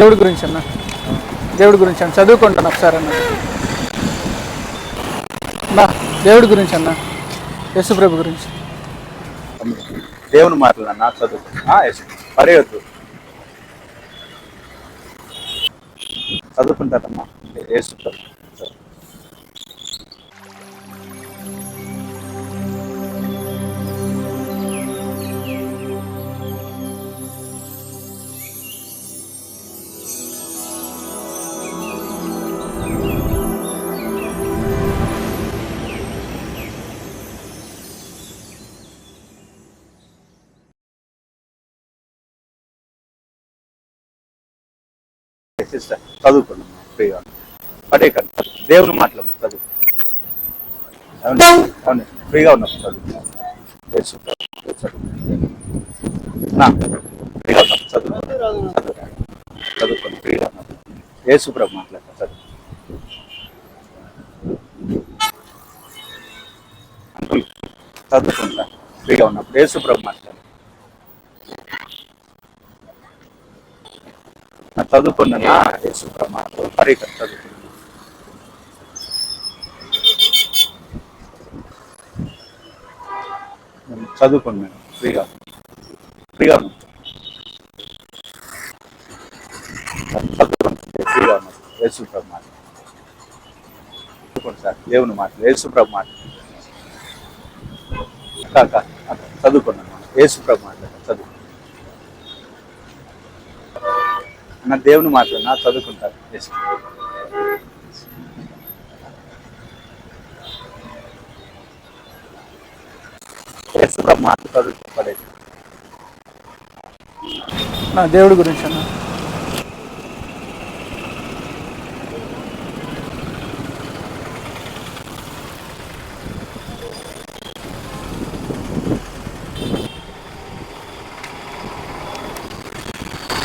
దేవుడి గురించి అన్న. దేవుడి గురించి అన్న. చదువుకుంటాను ఒకసారి అన్న. బా దేవుడి గురించి అన్న. యేసుప్రభు గురించి. దేవుని మాటలు చదువు. ఆ, పరేయొద్దు చదువుకుంటారమ్మా. యేసుప్రభు. సిస్టర్ చదువుకున్నాం ఫ్రీగా పడేకండి దేవుని మాటలమ్మా చదువు అవును అవును ఫ్రీగా ఉన్నాం చదువు ఫ్రీగా ఉన్నాం చదువు చదువుకోండి ఫ్రీగా ఉన్నాం యేసు మాట్లాడతా చదువు అంకుల్ చదువుకుంటా ఫ్రీగా ఉన్నప్పుడు. యేసుప్రభు ప్రభు మాట్లాడు నా చదువుకున్నా యేసు ప్రభు మాట్లాడు మరి ఇక్కడ చదువుకున్నా చదువుకున్నాను ఫ్రీగా. ఫ్రీగా చదువుకున్నాను ఫ్రీగా ఉన్నాను యేసు ప్రభు మాట చదువుకోండి సార్ దేవుని మాట యేసు ప్రభు మాట అక్క చదువుకున్నాను. యేసు ప్రభు మాట చదువు. నా దేవుని మాటలు నా చదువుకుంటాను మాట చదువుకోపడేది నా దేవుడి గురించి అన్న.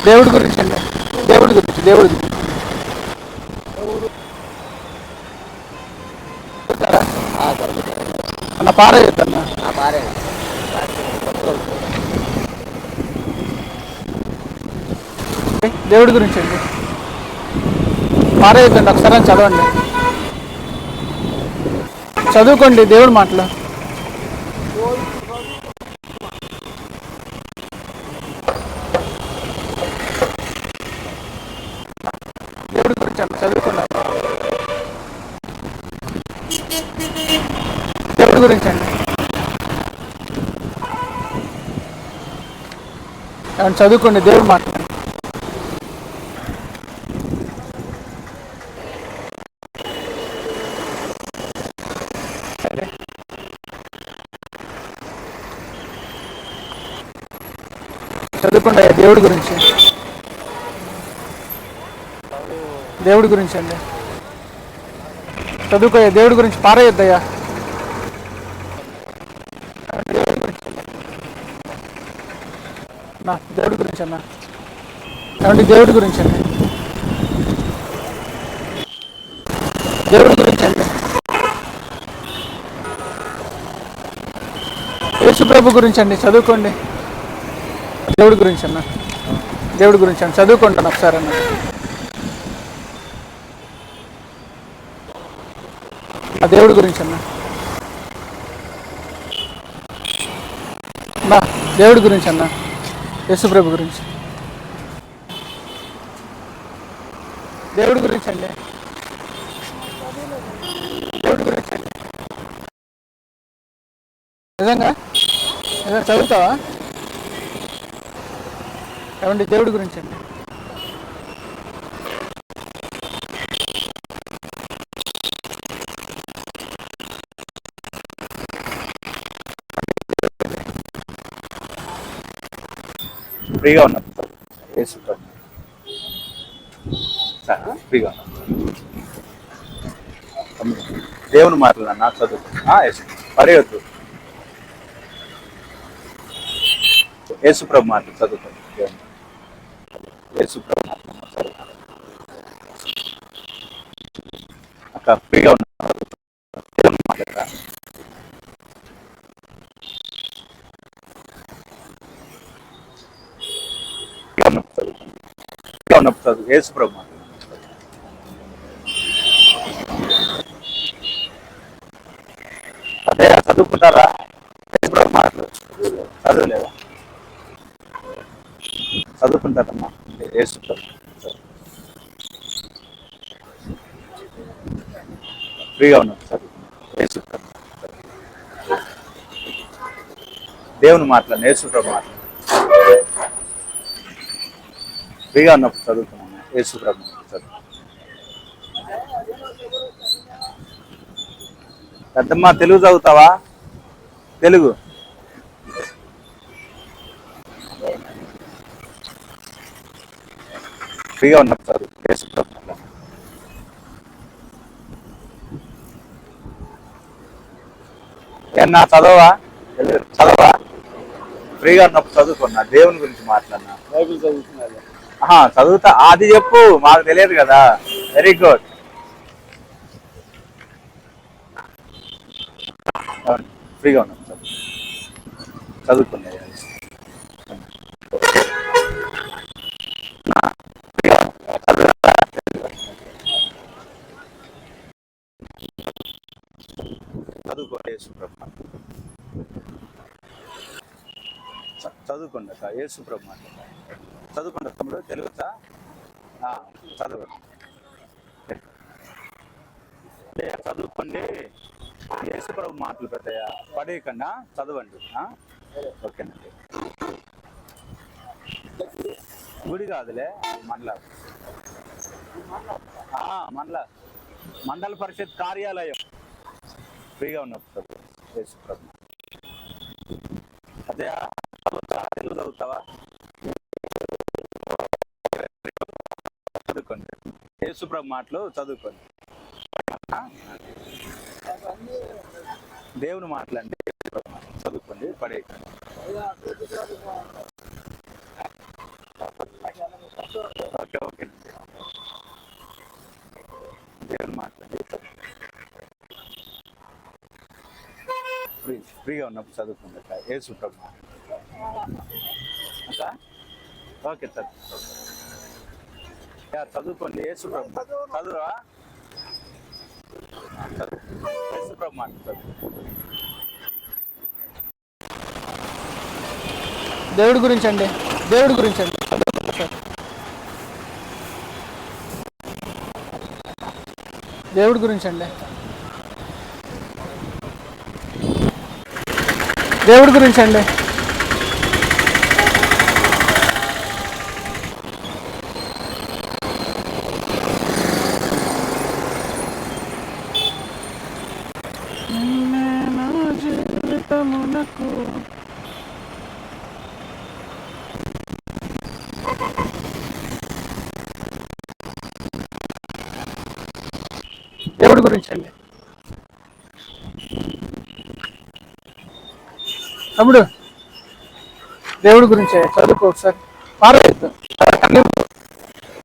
దేవుడి గురించి దేవుడి గురించి దేవుడి గురించి అన్న పారేయద్దన్న దేవుడి గురించి అండి. పారేయద్దండి ఒకసారి చదవండి. చదువుకోండి దేవుడి మాటలు దేవుడి గురించి అండి చదువుకున్నారు దేవుడి గురించి. అండి ఏమన్నా చదువుకోండి దేవుడు మాట్లాడండి చదువుకోండి అయ్యా దేవుడి గురించి. దేవుడి గురించి అండి. చదువుకోయ్యా దేవుడి గురించి పారేయొద్దయ్యా దేవుడి గురించి అండి. నా దేవుడి గురించి అన్న? ఏమండి దేవుడి గురించి అండి? దేవుడి గురించి అండి? యేసుప్రభు గురించి అండి చదువుకోండి. దేవుడి గురించి అన్న? దేవుడి గురించి అండి చదువుకుంటాను ఒకసారి అన్న. ఆ దేవుడి గురించి అన్న దేవుడి గురించి అన్నా? యేసుప్రభు గురించి. దేవుడి గురించి అండి. దేవుడి గురించి అండి. నిజంగా? చదువుతావా? ఏమండి దేవుడి గురించి అండి. ఫ్రీగా ఉన్నప్పుడు యేసు ప్రభు సార్ ఫ్రీగా ఉన్నాం. దేవుని మాటలు అన్న చదువు ఆ, యేసు పరేయొద్దు యేసు ప్రభు మాటలు చదువుకోండి. యేసు ప్రభు అక్క ఫ్రీగా ఉన్నారు ఫ్రీగా నప్పుతుంది చదువుకోండి. యేసు ప్రభు. అదే చదువుకుంటారా? యేసు ప్రభు మాటలు. చదువులేదా చదువుకుంటారమ్మా. యేసు ప్రభు. ఫ్రీగా ఉన్నప్పుడు చదువు దేవుని మాట్లాడు యేసు ప్రభు మాటలు. ఫ్రీగా ఉన్నప్పుడు చదువుతున్నాను. యేసు ప్రభు చదువు. పెద్దమ్మ తెలుగు చదువుతావా? తెలుగు. ఫ్రీగా ఉన్నప్పుడు చదువు. యేసు ప్రభు ఏమన్నా చదవా. చదవా? ఫ్రీగా ఉన్నప్పుడు చదువుకున్నా. దేవుని గురించి మాట్లాడినా? బైబిల్ చదువుతున్నా చదువుతా. అది చెప్పు మాకు తెలియదు కదా. వెరీ గుడ్ ఫ్రీగా ఉన్నాం. చదువు చదువుకున్నా చదువుకో యేసు చదువుకోండి అక్క. చదువుకుంటా తమ్ముడు తెలుగుతా? ఆ, చదువుకోండి. యేసుప్రభు మాటలు పెద్దయ్యా పడేయకుండా చదవండి ఓకేనండి గుడి కాదులే మండల. ఆ, మండల. మండల పరిషత్ కార్యాలయం. ఫ్రీగా ఉన్నప్పుడు యేసుప్రభు అదే చదువుతావా? యేసుప్రభు మాటలు చదువుకోండి. దేవుని మాటలండి చదువుకోండి పడే ఓకే ఓకే. దేవుని మాటలండి ఫ్రీ ఫ్రీగా ఉన్నప్పుడు చదువుకోండి అక్క. యేసుప్రభు. మాట ఓకే సార్. చదువుకోండి. చదువురా? చదువు దేవుడి గురించి అండి దేవుడి గురించి అండి దేవుడి గురించి అండి దేవుడి గురించి అండి దేవుడి గురించి అండి. తమ్ముడు దేవుడి గురించి చదువుకో ఒకసారి. పారలేదు